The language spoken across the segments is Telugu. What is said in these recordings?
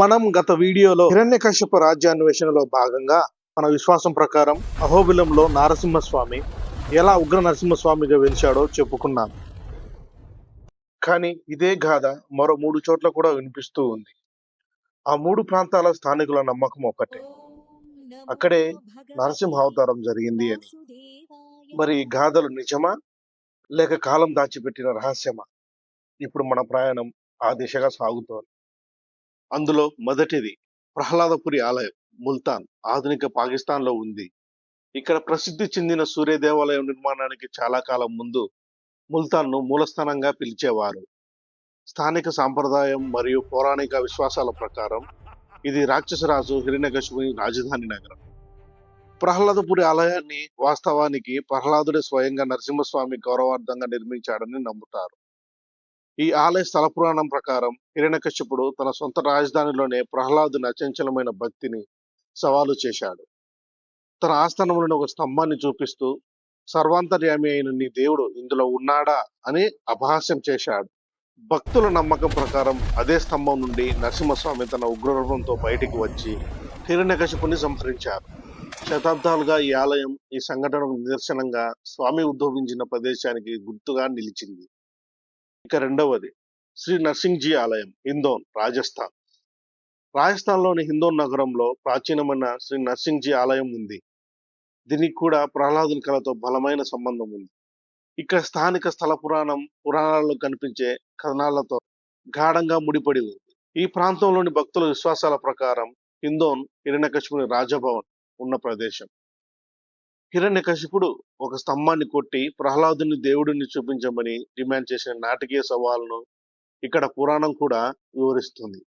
మనం గత వీడియోలో హిరణ్యకశ్యప రాజ్యాన్వేషణలో భాగంగా మన విశ్వాసం ప్రకారం అహోబిలంలో నారసింహస్వామి ఎలా ఉగ్ర నరసింహస్వామిగా వెలిచాడో చెప్పుకున్నాం. కానీ ఇదే గాథ మరో మూడు చోట్ల కూడా వినిపిస్తూ ఉంది. ఆ మూడు ప్రాంతాల స్థానికుల నమ్మకం ఒకటే. అక్కడే నరసింహ అవతారం జరిగింది అని. మరి ఈ గాథలు నిజమా? లేక కాలం దాచిపెట్టిన రహస్యమా? ఇప్పుడు మన ప్రయాణం ఆ దిశగా సాగుతోంది. అందులో మొదటిది ప్రహ్లాదపురి ఆలయం ముల్తాన్ ఆధునిక పాకిస్తాన్లో ఉంది. ఇక్కడ ప్రసిద్ధి చెందిన సూర్య దేవాలయం నిర్మాణానికి చాలా కాలం ముందు ముల్తాన్ను మూలస్థానంగా పిలిచేవారు. స్థానిక సాంప్రదాయం మరియు పౌరాణిక విశ్వాసాల ప్రకారం ఇది రాక్షసరాజు హిరణ్యకశిపుని రాజధాని నగరం. ప్రహ్లాదపురి ఆలయాన్ని వాస్తవానికి ప్రహ్లాదుడే స్వయంగా నరసింహస్వామి గౌరవార్థంగా నిర్మించాడని నమ్ముతారు. ఈ ఆలయ స్థల పురాణం ప్రకారం హిరణ్యకశ్యపుడు తన సొంత రాజధానిలోనే ప్రహ్లాదుని అచంచలమైన భక్తిని సవాలు చేశాడు. తన ఆస్థానంలోని ఒక స్తంభాన్ని చూపిస్తూ సర్వాంతర్యామి అయిన నీ దేవుడు ఇందులో ఉన్నాడా? అని అపహాస్యం చేశాడు. భక్తుల నమ్మకం ప్రకారం అదే స్తంభం నుండి నరసింహస్వామి తన ఉగ్రరూపంతో బయటికి వచ్చి హిరణ్యకశిపుని సంహరించారు. శతాబ్దాలుగా ఈ ఆలయం ఈ సంఘటనకు నిదర్శనంగా స్వామి ఉద్భవించిన ప్రదేశానికి గుర్తుగా నిలిచింది. ఇక రెండవది శ్రీ నర్సింగ్జీ ఆలయం హిందోన్ రాజస్థాన్. రాజస్థాన్లోని హిందోన్ నగరంలో ప్రాచీనమైన శ్రీ నర్సింగ్జీ ఆలయం ఉంది. దీనికి కూడా ప్రహ్లాదుని కళతో బలమైన సంబంధం ఉంది. ఇక్కడ స్థానిక స్థల పురాణం పురాణాలలో కనిపించే కథనాలతో గాఢంగా ముడిపడి ఉంది. ఈ ప్రాంతంలోని భక్తుల విశ్వాసాల ప్రకారం హిందోన్ హిరణ్యకశిపుని రాజభవన్ ఉన్న ప్రదేశం. హిరణ్యకశిపుడు ఒక స్తంభాన్ని కొట్టి ప్రహ్లాదుని దేవుడిని చూపించమని డిమాండ్ చేసిన నాటకీయ సవాలును ఇక్కడ పురాణం కూడా వివరిస్తుంది.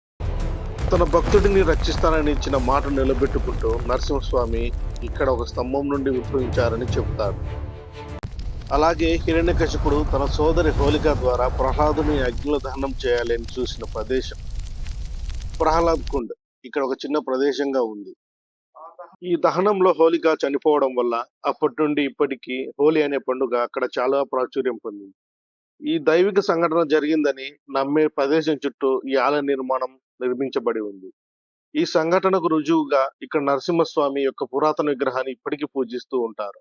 తన భక్తుడిని రక్షిస్తానని ఇచ్చిన మాట నిలబెట్టుకుంటూ నరసింహస్వామి ఇక్కడ ఒక స్తంభం నుండి ఉద్భవించారని చెబుతాడు. అలాగే హిరణ్యకశిపుడు తన సోదరి హోలిక ద్వారా ప్రహ్లాదుని అగ్నిలో దహనం చేయాలని చూసిన ప్రదేశం ప్రహ్లాద్ కుండ్. ఇక్కడ ఒక చిన్న ప్రదేశంగా ఉంది. ఈ దహనంలో హోలిక చనిపోవడం వల్ల అప్పటి నుండి ఇప్పటికీ హోలీ అనే పండుగ అక్కడ చాలా ప్రాచుర్యం పొందింది. ఈ దైవిక సంఘటన జరిగిందని నమ్మే ప్రదేశం చుట్టూ ఈ ఆలయ నిర్మాణం నిర్మించబడి ఉంది. ఈ సంఘటనకు రుజువుగా ఇక్కడ నరసింహస్వామి యొక్క పురాతన విగ్రహాన్ని ఇప్పటికీ పూజిస్తూ ఉంటారు.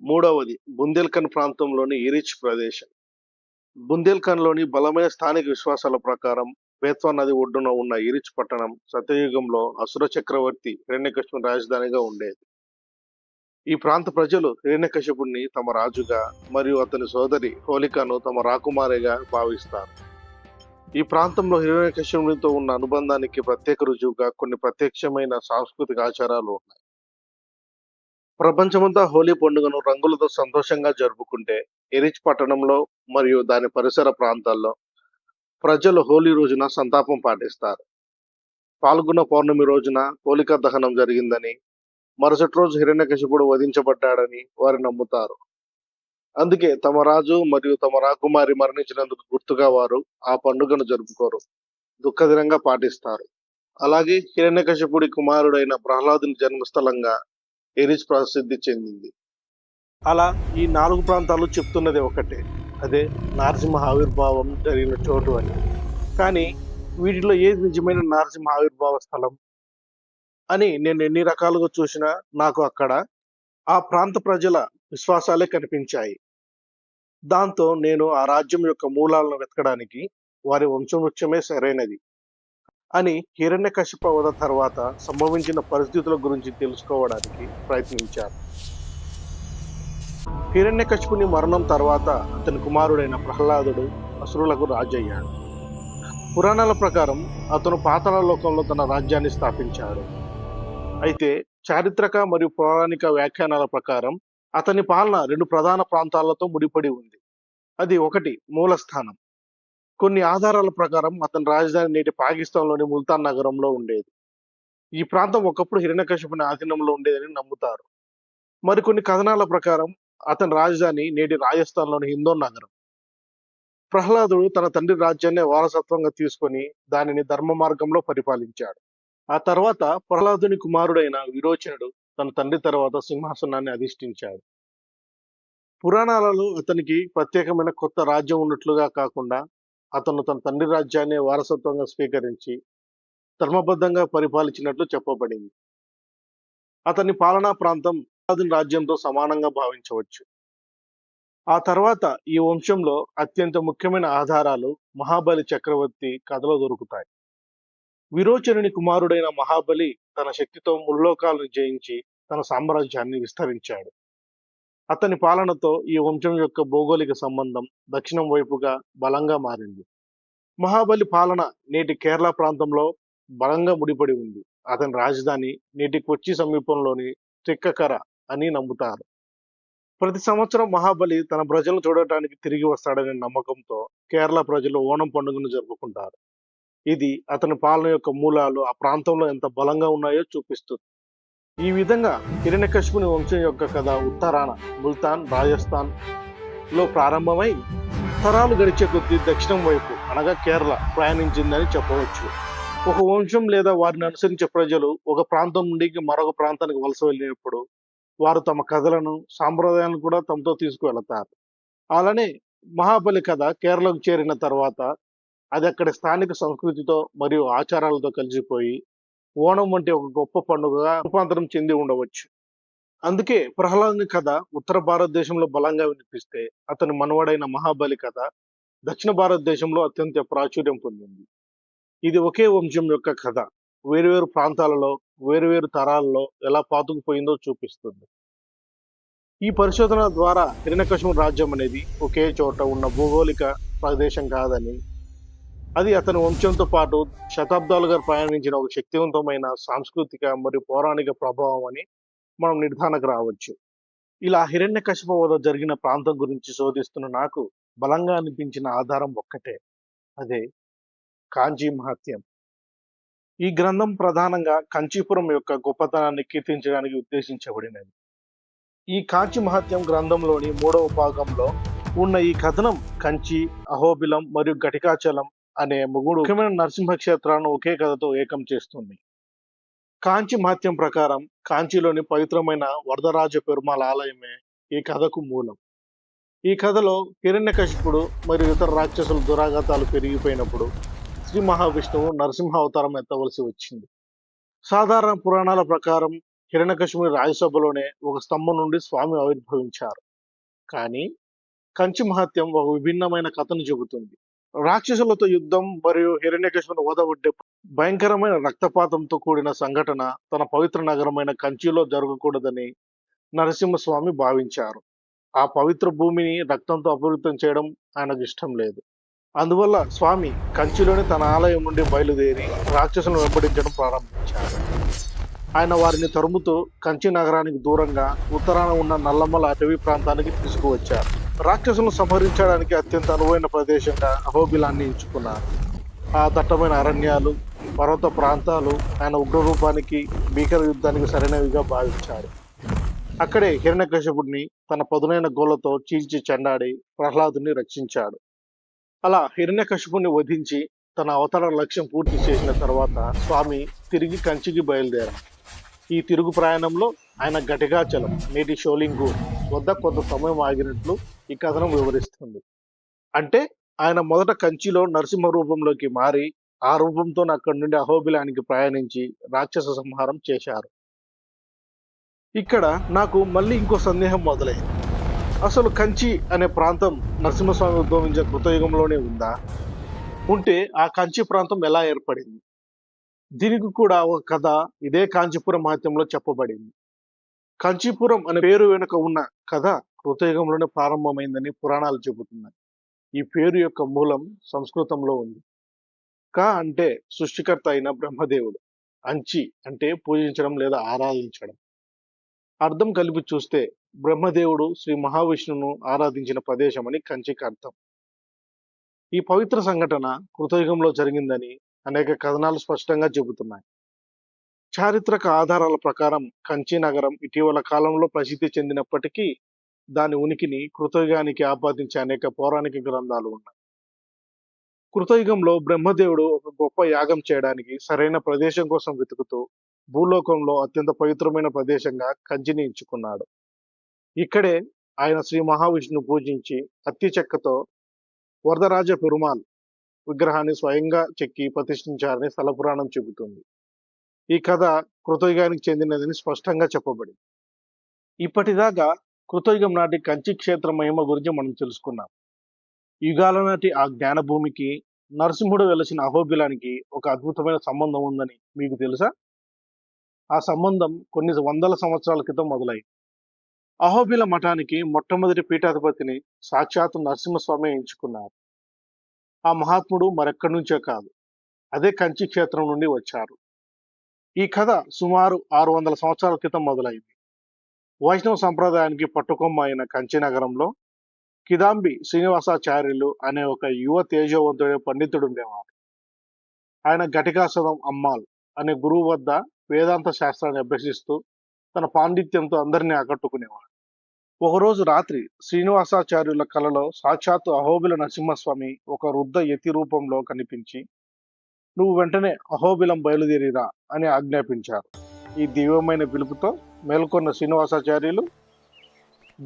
మూడవది బుందేల్ఖండ్ ప్రాంతంలోని ఇరిచ్ ప్రదేశం. బుందేల్ఖండ్లోని బలమైన స్థానిక విశ్వాసాల ప్రకారం బేత్వా నది ఒడ్డున ఉన్న ఇరిచ్ పట్టణం సత్యయుగంలో అసుర చక్రవర్తి హిరణ్యకశిపుని రాజధానిగా ఉండేది. ఈ ప్రాంత ప్రజలు హిరణ్యకశ్యపుణ్ణి తమ రాజుగా మరియు అతని సోదరి హోలికను తమ రాకుమారిగా భావిస్తారు. ఈ ప్రాంతంలో హిరణ్యకశ్యపునితో ఉన్న అనుబంధానికి ప్రత్యేక రుజువుగా కొన్ని ప్రత్యక్షమైన సాంస్కృతిక ఆచారాలు ఉన్నాయి. ప్రపంచమంతా హోలీ పండుగను రంగులతో సంతోషంగా జరుపుకుంటే ఎరిచ్ పట్టణంలో మరియు దాని పరిసర ప్రాంతాల్లో ప్రజలు హోలీ రోజున సంతాపం పాటిస్తారు. పాల్గొన్న పౌర్ణమి రోజున హోలికా దహనం జరిగిందని మరుసటి రోజు హిరణ్యకశిపుడు వధించబడ్డాడని వారు నమ్ముతారు. అందుకే తమ రాజు మరియు తమ రాకుమారి మరణించినందుకు గుర్తుగా వారు ఆ పండుగను జరుపుకోరు దుఃఖదినంగా పాటిస్తారు. అలాగే హిరణ్యకశిపుడి కుమారుడైన ప్రహ్లాదుని జన్మస్థలంగా ఎరిజ్ ప్రసిద్ధి చెందింది. అలా ఈ నాలుగు ప్రాంతాలు చెప్తున్నది ఒకటే. అదే నారసింహ ఆవిర్భావం జరిగిన చోటు అని. కానీ వీటిలో ఏది నిజమైన నారసింహ ఆవిర్భావ స్థలం అని నేను ఎన్ని రకాలుగా చూసినా నాకు అక్కడ ఆ ప్రాంత ప్రజల విశ్వాసాలే కనిపించాయి. దాంతో నేను ఆ రాజ్యం యొక్క మూలాలను వెతకడానికి వారి వంశవృక్షమే సరైనది అని హిరణ్యకశిప వధ తర్వాత సంభవించిన పరిస్థితుల గురించి తెలుసుకోవడానికి ప్రయత్నించాను. హిరణ్యకశిపుని మరణం తర్వాత అతని కుమారుడైన ప్రహ్లాదుడు అసురులకు రాజయ్యాడు. పురాణాల ప్రకారం అతను పాతాళ లోకంలో తన రాజ్యాన్ని స్థాపించాడు. అయితే చారిత్రక మరియు పౌరాణిక వ్యాఖ్యానాల ప్రకారం అతని పాలన రెండు ప్రధాన ప్రాంతాలతో ముడిపడి ఉంది. అది ఒకటి మూలస్థానం. కొన్ని ఆధారాల ప్రకారం అతని రాజధాని నేటి పాకిస్తాన్లోని ముల్తాన్ నగరంలో ఉండేది. ఈ ప్రాంతం ఒకప్పుడు హిరణ్యకశిపుని ఆధీనంలో ఉండేదని నమ్ముతారు. మరికొన్ని కథనాల ప్రకారం అతని రాజధాని నేటి రాజస్థాన్లోని హిందోన్ నగరం. ప్రహ్లాదుడు తన తండ్రి రాజ్యాన్ని వారసత్వంగా తీసుకొని దానిని ధర్మ మార్గంలో పరిపాలించాడు. ఆ తర్వాత ప్రహ్లాదుని కుమారుడైన విరోచనుడు తన తండ్రి తర్వాత సింహాసనాన్ని అధిష్ఠించాడు. పురాణాలలో అతనికి ప్రత్యేకమైన కొత్త రాజ్యం ఉన్నట్లుగా కాకుండా అతను తన తండ్రి రాజ్యాన్ని వారసత్వంగా స్వీకరించి ధర్మబద్ధంగా పరిపాలించినట్లు చెప్పబడింది. అతని పాలనా ప్రాంతం రాజ్యంతో సమానంగా భావించవచ్చు. ఆ తర్వాత ఈ వంశంలో అత్యంత ముఖ్యమైన ఆధారాలు మహాబలి చక్రవర్తి కథలో దొరుకుతాయి. విరోచనుని కుమారుడైన మహాబలి తన శక్తితో ముల్లోకాలను జయించి తన సామ్రాజ్యాన్ని విస్తరించాడు. అతని పాలనతో ఈ వంశం యొక్క భౌగోళిక సంబంధం దక్షిణం వైపుగా బలంగా మారింది. మహాబలి పాలన నేటి కేరళ ప్రాంతంలో బలంగా ముడిపడి ఉంది. అతని రాజధాని నేటి కొచ్చి సమీపంలోని తిక్కకర అని నమ్ముతారు. ప్రతి సంవత్సరం మహాబలి తన ప్రజలను చూడటానికి తిరిగి వస్తాడనే నమ్మకంతో కేరళ ప్రజలు ఓణం పండుగను జరుపుకుంటారు. ఇది అతని పాలన యొక్క మూలాలు ఆ ప్రాంతంలో ఎంత బలంగా ఉన్నాయో చూపిస్తుంది. ఈ విధంగా హిరణ్యకశిపుని వంశం యొక్క కథ ఉత్తరాన ముల్తాన్ రాజస్థాన్లో ప్రారంభమై తరాలు గడిచే కొద్దీ దక్షిణం వైపు అనగా కేరళ ప్రయాణించిందని చెప్పవచ్చు. ఒక వంశం లేదా వారిని అనుసరించే ప్రజలు ఒక ప్రాంతం నుండి మరొక ప్రాంతానికి వలస వెళ్ళినప్పుడు వారు తమ కథలను సాంప్రదాయాలను కూడా తమతో తీసుకువెళతారు. అలానే మహాబలి కథ కేరళకు చేరిన తర్వాత అది అక్కడి స్థానిక సంస్కృతితో మరియు ఆచారాలతో కలిసిపోయి ఓణం వంటి ఒక గొప్ప పండుగగా రూపాంతరం చెంది ఉండవచ్చు. అందుకే ప్రహ్లాదుని కథ ఉత్తర భారతదేశంలో బలంగా వినిపిస్తే అతని మనవడైన మహాబలి కథ దక్షిణ భారతదేశంలో అత్యంత ప్రాచుర్యం పొందింది. ఇది ఒకే వంశం యొక్క కథ. వేరువేరు ప్రాంతాలలో వేరువేరు తరాలలో ఎలా పాతుకుపోయిందో చూపిస్తుంది. ఈ పరిశోధన ద్వారా హిరణ్యకశిపు రాజ్యం అనేది ఒకే చోట ఉన్న భౌగోళిక ప్రదేశం కాదని అది అతని వంశంతో పాటు శతాబ్దాలుగా ప్రయాణించిన ఒక శక్తివంతమైన సాంస్కృతిక మరియు పౌరాణిక ప్రభావం అని మనం నిర్ధారణకు రావచ్చు. ఇలా హిరణ్యకశిప వద్ద జరిగిన ప్రాంతం గురించి శోధిస్తున్న నాకు బలంగా అనిపించిన ఆధారం ఒక్కటే అదే కాంజీ మహత్యం ఈ గ్రంథం ప్రధానంగా కంచీపురం యొక్క గొప్పతనాన్ని కీర్తించడానికి ఉద్దేశించబడినది. ఈ కాంచి మహత్యం గ్రంథంలోని మూడవ భాగంలో ఉన్న ఈ కథనం కంచి అహోబిలం మరియు ఘటికాచలం అనే మూడు ముఖ్యమైన నరసింహ క్షేత్రాలను ఒకే కథతో ఏకం చేస్తుంది. కాంచి మహత్యం ప్రకారం కాంచీలోని పవిత్రమైన వరదరాజ పెరుమాళ ఆలయమే ఈ కథకు మూలం. ఈ కథలో హిరణ్యకశిపుడు మరియు ఇతర రాక్షసుల దురాఘాతాలు పెరిగిపోయినప్పుడు శ్రీ మహావిష్ణువు నరసింహ అవతారం ఎత్తవలసి వచ్చింది. సాధారణ పురాణాల ప్రకారం హిరణ్యకశిపుని రాజ్యసభలోనే ఒక స్తంభం నుండి స్వామి ఆవిర్భవించారు. కానీ కంచి మహత్యం ఒక విభిన్నమైన కథను చెబుతుంది. రాక్షసులతో యుద్ధం మరియు హిరణ్యకశిపుని ఓదబడ్డే భయంకరమైన రక్తపాతంతో కూడిన సంఘటన తన పవిత్ర నగరమైన కంచిలో జరగకూడదని నరసింహస్వామి భావించారు. ఆ పవిత్ర భూమిని రక్తంతో అపవిత్రం చేయడం ఆయనకు ఇష్టం లేదు. అందువల్ల స్వామి కంచిలోని తన ఆలయం నుండి బయలుదేరి రాక్షసులను వెంబడించడం ప్రారంభించారు ఆయన వారిని తరుముతూ కంచి నగరానికి దూరంగా ఉత్తరాన ఉన్న నల్లమల అటవీ ప్రాంతానికి తీసుకువచ్చారు. రాక్షసులను సంహరించడానికి అత్యంత అనువైన ప్రదేశంగా అహోబిలాన్ని ఎంచుకున్నారు. ఆ దట్టమైన అరణ్యాలు పర్వత ప్రాంతాలు ఆయన ఉగ్రరూపానికి భీకర యుద్ధానికి సరైనవిగా భావించారు. అక్కడే హిరణ్యకశపుడిని తన పదునైన గోళ్ళతో చీల్చి చెండాడి ప్రహ్లాదుని రక్షించాడు. అలా హిరణ్యకశిపుని వధించి తన అవతార లక్ష్యం పూర్తి చేసిన తర్వాత స్వామి తిరిగి కంచికి బయలుదేరారు. ఈ తిరుగు ప్రయాణంలో ఆయన ఘటికాచలం నేటి షోలింగు వద్ద కొంత సమయం ఆగినట్లు ఈ కథనం వివరిస్తుంది. అంటే ఆయన మొదట కంచిలో నరసింహ రూపంలోకి మారి ఆ రూపంతో అక్కడి నుండి అహోబిలానికి ప్రయాణించి రాక్షస సంహారం చేశారు. ఇక్కడ నాకు మళ్ళీ ఇంకో సందేహం మొదలైంది. అసలు కంచి అనే ప్రాంతం నరసింహస్వామి ఉద్భవించిన కృతయుగంలోనే ఉందా? ఉంటే ఆ కంచి ప్రాంతం ఎలా ఏర్పడింది? దీనికి కూడా ఒక కథ ఇదే కాంచీపురం మహత్యంలో చెప్పబడింది. కాంచీపురం అనే పేరు వెనుక ఉన్న కథ కృతయుగంలోనే ప్రారంభమైందని పురాణాలు చెబుతున్నాయి. ఈ పేరు యొక్క మూలం సంస్కృతంలో ఉంది. క అంటే సృష్టికర్త అయిన బ్రహ్మదేవుడు. అంచి అంటే పూజించడం లేదా ఆరాధించడం. అర్థం కలిపి చూస్తే బ్రహ్మదేవుడు శ్రీ మహావిష్ణువును ఆరాధించిన ప్రదేశం అని కంచికి అర్థం. ఈ పవిత్ర సంఘటన కృతయుగంలో జరిగిందని అనేక కథనాలు స్పష్టంగా చెబుతున్నాయి. చారిత్రక ఆధారాల ప్రకారం కంచి నగరం ఇటీవల కాలంలో ప్రసిద్ధి చెందినప్పటికీ దాని ఉనికిని కృతయుగానికి ఆపాదించే అనేక పౌరాణిక గ్రంథాలు ఉన్నాయి. కృతయుగంలో బ్రహ్మదేవుడు ఒక గొప్ప యాగం చేయడానికి సరైన ప్రదేశం కోసం వెతుకుతూ భూలోకంలో అత్యంత పవిత్రమైన ప్రదేశంగా కంచిని ఎంచుకున్నాడు. ఇక్కడే ఆయన శ్రీ మహావిష్ణువు పూజించి అత్తి చెక్కతో వరదరాజ పెరుమాల్ విగ్రహాన్ని స్వయంగా చెక్కి ప్రతిష్ఠించారని స్థలపురాణం చెబుతుంది. ఈ కథ కృతయుగానికి చెందినదని స్పష్టంగా చెప్పబడింది. ఇప్పటిదాకా కృతయుగం నాటి కంచి క్షేత్ర మహిమ గురించి మనం తెలుసుకున్నాం. యుగాల నాటి ఆ జ్ఞానభూమికి నరసింహుడు వెలసిన అహోబిలానికి ఒక అద్భుతమైన సంబంధం ఉందని మీకు తెలుసా? ఆ సంబంధం కొన్ని వందల సంవత్సరాల క్రితం మొదలైంది అహోబిల మఠానికి మొట్టమొదటి పీఠాధిపతిని సాక్షాత్ నరసింహస్వామి ఎంచుకున్నారు. ఆ మహాత్ముడు మరెక్కడి నుంచే కాదు అదే కంచి క్షేత్రం నుండి వచ్చారు. ఈ కథ సుమారు ఆరు వందల సంవత్సరాల క్రితం మొదలైంది. వైష్ణవ సంప్రదాయానికి పట్టుకొమ్మ అయిన కంచి నగరంలో కిదాంబి శ్రీనివాసాచార్యులు అనే ఒక యువ తేజవంతుడైన పండితుడు ఉండేవాడు. ఆయన ఘటికాసనం అమ్మాల్ అనే గురువు వద్ద వేదాంత శాస్త్రాన్ని అభ్యసిస్తూ తన పాండిత్యంతో అందరినీ ఆకట్టుకునేవాడు. ఒకరోజు రాత్రి శ్రీనివాసాచార్యుల కలలో సాక్షాత్తు అహోబిల నరసింహస్వామి ఒక వృద్ధ యతి రూపంలో కనిపించి నువ్వు వెంటనే అహోబిలం బయలుదేరిరా అని ఆజ్ఞాపించారు. ఈ దివ్యమైన పిలుపుతో మేల్కొన్న శ్రీనివాసాచార్యులు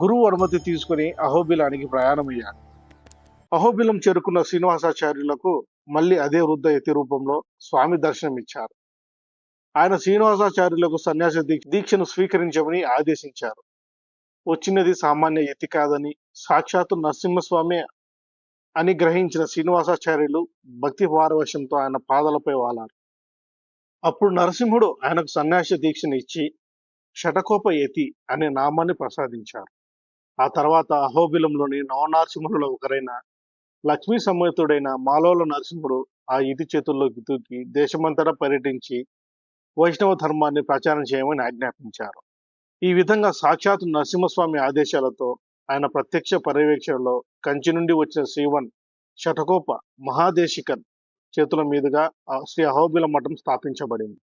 గురువు అనుమతి తీసుకుని అహోబిలానికి ప్రయాణమయ్యారు. అహోబిలం చేరుకున్న శ్రీనివాసాచార్యులకు మళ్ళీ అదే వృద్ధ యతి రూపంలో స్వామి దర్శనమిచ్చారు. ఆయన శ్రీనివాసాచార్యులకు సన్యాస దీక్షను స్వీకరించమని ఆదేశించారు. వచ్చినది సామాన్య యతి కాదని సాక్షాత్తు నరసింహస్వామి అని గ్రహించిన శ్రీనివాసాచార్యులు భక్తి పారవశ్యంతో ఆయన పాదలపై వాలారు. అప్పుడు నరసింహుడు ఆయనకు సన్యాస దీక్షను ఇచ్చి షటకోప యతి అనే నామాన్ని ప్రసాదించారు. ఆ తర్వాత అహోబిలంలోని నవనరసింహులలో ఒకరైన లక్ష్మీ సమేతుడైన మాలోల నరసింహుడు ఆ ఇతి చేతుల్లోకి దూకి దేశమంతటా పర్యటించి వైష్ణవ ధర్మాన్ని ప్రచారం చేయమని ఆజ్ఞాపించారు. ఈ విధంగా సాక్షాత్ నరసింహస్వామి ఆదేశాలతో ఆయన ప్రత్యక్ష పర్యవేక్షణలో కంచి నుండి వచ్చిన శ్రీవన్ శటకోప మహాదేశికన్ చేతుల మీదుగా ఆ శ్రీ అహోబిల మఠం స్థాపించబడింది.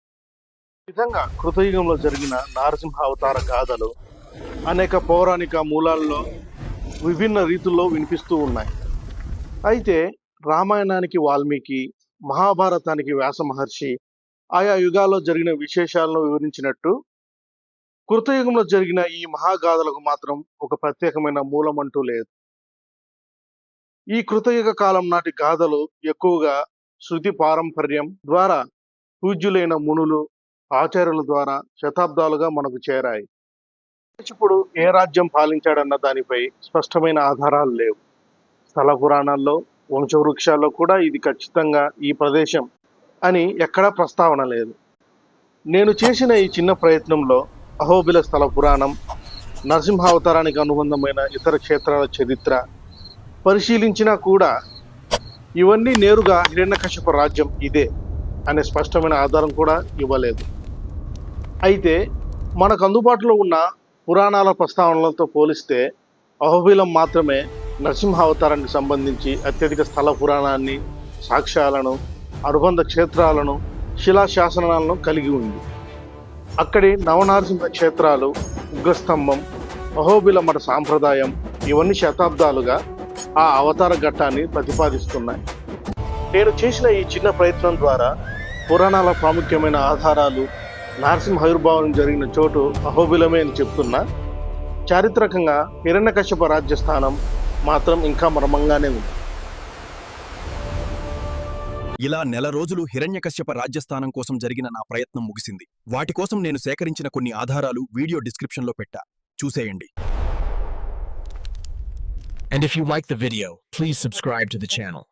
ఈ విధంగా కృతయుగంలో జరిగిన నారసింహ అవతార గాథలు అనేక పౌరాణిక మూలాల్లో విభిన్న రీతుల్లో వినిపిస్తూ ఉన్నాయి. అయితే రామాయణానికి వాల్మీకి మహాభారతానికి వ్యాస మహర్షి ఆయా యుగాల్లో జరిగిన విశేషాలను వివరించినట్టు కృతయుగంలో జరిగిన ఈ మహాగాథలకు మాత్రం ఒక ప్రత్యేకమైన మూలం అంటూ లేదు. ఈ కృతయుగ కాలం నాటి గాథలు ఎక్కువగా శృతి పారంపర్యం ద్వారా పూజ్యులైన మునులు ఆచార్యుల ద్వారా శతాబ్దాలుగా మనకు చేరాయి. ఇప్పుడు ఏ రాజ్యం పాలించాడన్న దానిపై స్పష్టమైన ఆధారాలు లేవు. స్థల పురాణాల్లో వంశవృక్షాల్లో కూడా ఇది ఖచ్చితంగా ఈ ప్రదేశం. అని ఎక్కడా ప్రస్తావన లేదు. నేను చేసిన ఈ చిన్న ప్రయత్నంలో అహోబిల స్థల పురాణం నరసింహావతారానికి అనుబంధమైన ఇతర క్షేత్రాల చరిత్ర పరిశీలించినా కూడా ఇవన్నీ నేరుగా హిరణ్యకశ్యప రాజ్యం ఇదే అనే స్పష్టమైన ఆధారం కూడా ఇవ్వలేదు. అయితే మనకు అందుబాటులో ఉన్న పురాణాల ప్రస్తావనలతో పోలిస్తే అహోబిలం మాత్రమే నరసింహావతారానికి సంబంధించి అత్యధిక స్థల పురాణాన్ని సాక్ష్యాలను అనుబంధ క్షేత్రాలను శిలాశాసనాలను కలిగి ఉంది. అక్కడి నవనారసింహ క్షేత్రాలు ఉగ్రస్తంభం అహోబిల మఠ సాంప్రదాయం ఇవన్నీ శతాబ్దాలుగా ఆ అవతార ఘట్టాన్ని ప్రతిపాదిస్తున్నాయి. నేను చేసిన ఈ చిన్న ప్రయత్నం ద్వారా పురాణాల ప్రాముఖ్యమైన ఆధారాలు నరసింహ ఆవిర్భావం జరిగిన చోటు అహోబిలమే అని చెప్తున్నా. చారిత్రకంగా హిరణ్యకశ్యప రాజ్యస్థానం మాత్రం ఇంకా మర్మంగానే ఉంది. ఇలా నెల రోజులు హిరణ్యకశ్యప రాజ్యస్థానం కోసం జరిగిన నా ప్రయత్నం ముగిసింది. వాటి కోసం నేను సేకరించిన కొన్ని ఆధారాలు వీడియో డిస్క్రిప్షన్లో పెట్టా. చూసేయండి. And if you like the video, please subscribe to the channel.